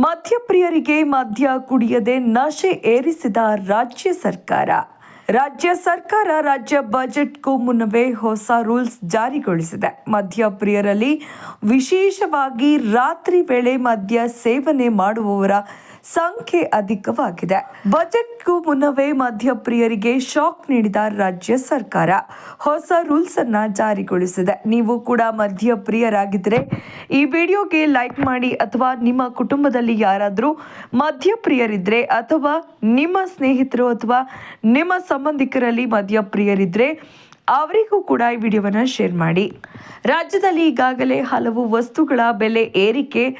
ಮದ್ಯಪ್ರಿಯರಿಗೆ ಮದ್ಯ ಕುಡಿಯದೆ ನಶೆ ಏರಿಸಿದ ರಾಜ್ಯ ಸರ್ಕಾರ. ರಾಜ್ಯ ಸರ್ಕಾರ ರಾಜ್ಯ ಬಜೆಟ್ಗೂ ಮುನ್ನವೇ ಹೊಸ ರೂಲ್ಸ್ ಜಾರಿಗೊಳಿಸಿದೆ. ಮದ್ಯಪ್ರಿಯರಲ್ಲಿ ವಿಶೇಷವಾಗಿ ರಾತ್ರಿ ವೇಳೆ ಮದ್ಯ ಸೇವನೆ ಮಾಡುವವರ ಸಂಖ್ಯೆ ಅಧಿಕವಾಗಿದೆ. ಬಜೆಟ್ಗೂ ಮುನ್ನವೇ ಮಧ್ಯಪ್ರಿಯರಿಗೆ ಶಾಕ್ ನೀಡಿದ ರಾಜ್ಯ ಸರ್ಕಾರ. ಹೊಸ ರೂಲ್ಸ್ ಅನ್ನ ಜಾರಿಗೊಳಿಸಿದೆ. ನೀವು ಕೂಡ ಮದ್ಯಪ್ರಿಯರಾಗಿದ್ದರೆ ಈ ವಿಡಿಯೋಗೆ ಲೈಕ್ ಮಾಡಿ ಅಥವಾ ನಿಮ್ಮ ಕುಟುಂಬದಲ್ಲಿ ಯಾರಾದರೂ ಮದ್ಯಪ್ರಿಯರಿದ್ರೆ ಅಥವಾ ನಿಮ್ಮ ಸ್ನೇಹಿತರು ಅಥವಾ ನಿಮ್ಮ ಸಂಬಂಧಿಕರಲ್ಲಿ ಮದ್ಯಪ್ರಿಯರಿದ್ರೆ ಅವರಿಗೂ ಕೂಡ ಈ ವಿಡಿಯೋವನ್ನು ಶೇರ್ ಮಾಡಿ. ರಾಜ್ಯದಲ್ಲಿ ಈಗಾಗಲೇ ಹಲವು ವಸ್ತುಗಳ ಬೆಲೆ ಏರಿಕೆ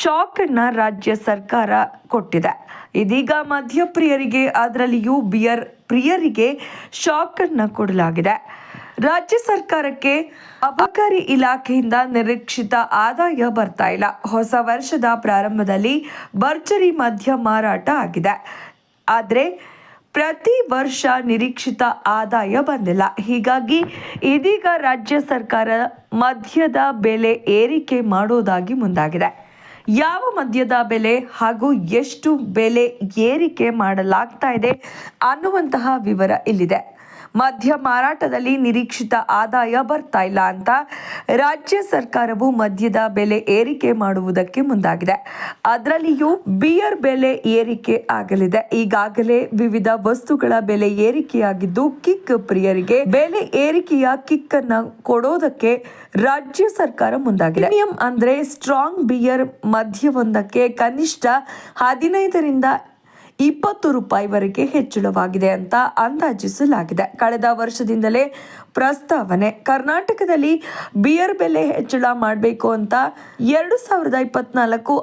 ಶಾಕ್ ಅನ್ನ ರಾಜ್ಯ ಸರ್ಕಾರ ಕೊಟ್ಟಿದೆ. ಇದೀಗ ಮದ್ಯಪ್ರಿಯರಿಗೆ ಅದರಲ್ಲಿಯೂ ಬಿಯರ್ ಪ್ರಿಯರಿಗೆ ಶಾಕ್ ಅನ್ನ ಕೊಡಲಾಗಿದೆ. ರಾಜ್ಯ ಸರ್ಕಾರಕ್ಕೆ ಅಬಕಾರಿ ಇಲಾಖೆಯಿಂದ ನಿರೀಕ್ಷಿತ ಆದಾಯ ಬರ್ತಾ ಇಲ್ಲ. ಹೊಸ ವರ್ಷದ ಪ್ರಾರಂಭದಲ್ಲಿ ಭರ್ಜರಿ ಮದ್ಯ ಮಾರಾಟ ಆಗಿದೆ. ಆದರೆ ಪ್ರತಿ ವರ್ಷ ನಿರೀಕ್ಷಿತ ಆದಾಯ ಬಂದಿಲ್ಲ. ಹೀಗಾಗಿ ಇದೀಗ ರಾಜ್ಯ ಸರ್ಕಾರ ಮದ್ಯದ ಬೆಲೆ ಏರಿಕೆ ಮಾಡೋದಾಗಿ ಮುಂದಾಗಿದೆ. ಯಾವ ಮದ್ಯದ ಬೆಲೆ ಹಾಗೂ ಎಷ್ಟು ಬೆಲೆ ಏರಿಕೆ ಮಾಡಲಾಗ್ತಾ ಇದೆ ಅನ್ನುವಂತಹ ವಿವರ ಇಲ್ಲಿದೆ. ಮದ್ಯ ಮಾರಾಟದಲ್ಲಿ ನಿರೀಕ್ಷಿತ ಆದಾಯ ಬರ್ತಾ ಇಲ್ಲ ಅಂತ ರಾಜ್ಯ ಸರ್ಕಾರವು ಮದ್ಯದ ಬೆಲೆ ಏರಿಕೆ ಮಾಡುವುದಕ್ಕೆ ಮುಂದಾಗಿದೆ. ಅದರಲ್ಲಿಯೂ ಬಿಯರ್ ಬೆಲೆ ಏರಿಕೆ ಆಗಲಿದೆ. ಈಗಾಗಲೇ ವಿವಿಧ ವಸ್ತುಗಳ ಬೆಲೆ ಏರಿಕೆಯಾಗಿದ್ದು ಕಿಕ್ ಪ್ರಿಯರಿಗೆ ಬೆಲೆ ಏರಿಕೆಯ ಕಿಕ್ ಅನ್ನ ಕೊಡೋದಕ್ಕೆ ರಾಜ್ಯ ಸರ್ಕಾರ ಮುಂದಾಗಿದೆ. ಅಂದ್ರೆ ಸ್ಟ್ರಾಂಗ್ ಬಿಯರ್ ಮದ್ಯವೊಂದಕ್ಕೆ ಕನಿಷ್ಠ ಹದಿನೈದರಿಂದ ಇಪ್ಪತ್ತು ರೂಪಾಯಿವರೆಗೆ ಹೆಚ್ಚಳವಾಗಿದೆ ಅಂತ ಅಂದಾಜಿಸಲಾಗಿದೆ. ಕಳೆದ ವರ್ಷದಿಂದಲೇ ಪ್ರಸ್ತಾವನೆ, ಕರ್ನಾಟಕದಲ್ಲಿ ಬಿಯರ್ ಬೆಲೆ ಹೆಚ್ಚಳ ಮಾಡಬೇಕು ಅಂತ ಎರಡು ಸಾವಿರದ ಇಪ್ಪತ್ನಾಲ್ಕು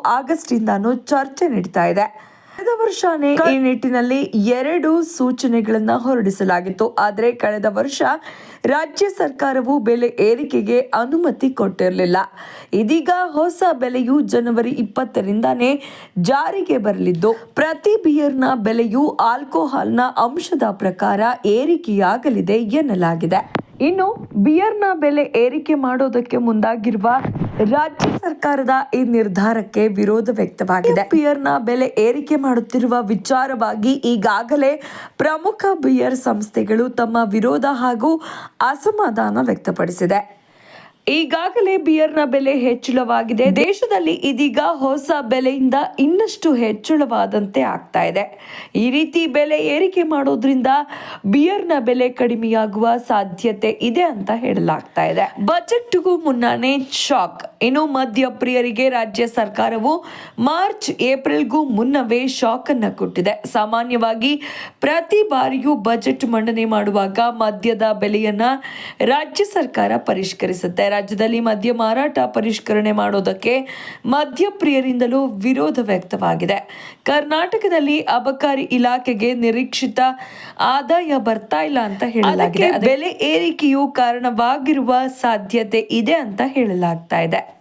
ಚರ್ಚೆ ನಡೀತಾ ಇದೆ. ಕಳೆದ ವರ್ಷನೇ ಈ ನಿಟ್ಟಿನಲ್ಲಿ ಎರಡು ಸೂಚನೆಗಳನ್ನು ಹೊರಡಿಸಲಾಗಿತ್ತು. ಆದರೆ ಕಳೆದ ವರ್ಷ ರಾಜ್ಯ ಸರ್ಕಾರವು ಬೆಲೆ ಏರಿಕೆಗೆ ಅನುಮತಿ ಕೊಟ್ಟಿರಲಿಲ್ಲ. ಇದೀಗ ಹೊಸ ಬೆಲೆಯು ಜನವರಿ ಇಪ್ಪತ್ತರಿಂದಾನೇ ಜಾರಿಗೆ ಬರಲಿದ್ದು ಪ್ರತಿ ಬಿಯರ್ನ ಬೆಲೆಯು ಆಲ್ಕೋಹಾಲ್ನ ಅಂಶದ ಪ್ರಕಾರ ಏರಿಕೆಯಾಗಲಿದೆ ಎನ್ನಲಾಗಿದೆ. ಇನ್ನು ಬಿಯರ್ನ ಬೆಲೆ ಏರಿಕೆ ಮಾಡೋದಕ್ಕೆ ಮುಂದಾಗಿರುವ ರಾಜ್ಯ ಸರ್ಕಾರದ ಈ ನಿರ್ಧಾರಕ್ಕೆ ವಿರೋಧ ವ್ಯಕ್ತವಾಗಿದೆ. ಬಿಯರ್ನ ಬೆಲೆ ಏರಿಕೆ ಮಾಡುತ್ತಿರುವ ವಿಚಾರವಾಗಿ ಈಗಾಗಲೇ ಪ್ರಮುಖ ಬಿಯರ್ ಸಂಸ್ಥೆಗಳು ತಮ್ಮ ವಿರೋಧ ಹಾಗೂ ಅಸಮಾಧಾನ ವ್ಯಕ್ತಪಡಿಸಿದೆ. ಈಗಾಗಲೇ ಬಿಯರ್ನ ಬೆಲೆ ಹೆಚ್ಚಳವಾಗಿದೆ ದೇಶದಲ್ಲಿ ಇದೀಗ ಹೊಸ ಬೆಲೆಯಿಂದ ಇನ್ನಷ್ಟು ಹೆಚ್ಚಳವಾದಂತೆ ಆಗ್ತಾ ಇದೆ. ಈ ರೀತಿ ಬೆಲೆ ಏರಿಕೆ ಮಾಡೋದ್ರಿಂದ ಬಿಯರ್ನ ಬೆಲೆ ಕಡಿಮೆಯಾಗುವ ಸಾಧ್ಯತೆ ಇದೆ ಅಂತ ಹೇಳಲಾಗ್ತಾ ಇದೆ. ಬಜೆಟ್ಗೂ ಮುನ್ನಾನೇ ಶಾಕ್. ಇನ್ನು ಮದ್ಯಪ್ರಿಯರಿಗೆ ರಾಜ್ಯ ಸರ್ಕಾರವು ಮಾರ್ಚ್, ಏಪ್ರಿಲ್ಗೂ ಮುನ್ನವೇ ಶಾಕ್ ಅನ್ನು ಕೊಟ್ಟಿದೆ. ಸಾಮಾನ್ಯವಾಗಿ ಪ್ರತಿ ಬಾರಿಯೂ ಬಜೆಟ್ ಮಂಡನೆ ಮಾಡುವಾಗ ಮದ್ಯದ ಬೆಲೆಯನ್ನ ರಾಜ್ಯ ಸರ್ಕಾರ ಪರಿಷ್ಕರಿಸುತ್ತೆ. ರಾಜ್ಯದಲ್ಲಿ ಮದ್ಯ ಮಾರಾಟ ಪರಿಷ್ಕರಣೆ ಮಾಡೋದಕ್ಕೆ ಮದ್ಯಪ್ರಿಯರಿಂದಲೂ ವಿರೋಧ ವ್ಯಕ್ತವಾಗಿದೆ. ಕರ್ನಾಟಕದಲ್ಲಿ ಅಬಕಾರಿ ಇಲಾಖೆಗೆ ನಿರೀಕ್ಷಿತ ಆದಾಯ ಬರ್ತಾ ಇಲ್ಲ ಅಂತ ಹೇಳಲಾಗಿದೆ. ಬೆಲೆ ಏರಿಕೆಯು ಕಾರಣವಾಗಿರುವ ಸಾಧ್ಯತೆ ಇದೆ ಅಂತ ಹೇಳಲಾಗ್ತಾ ಇದೆ.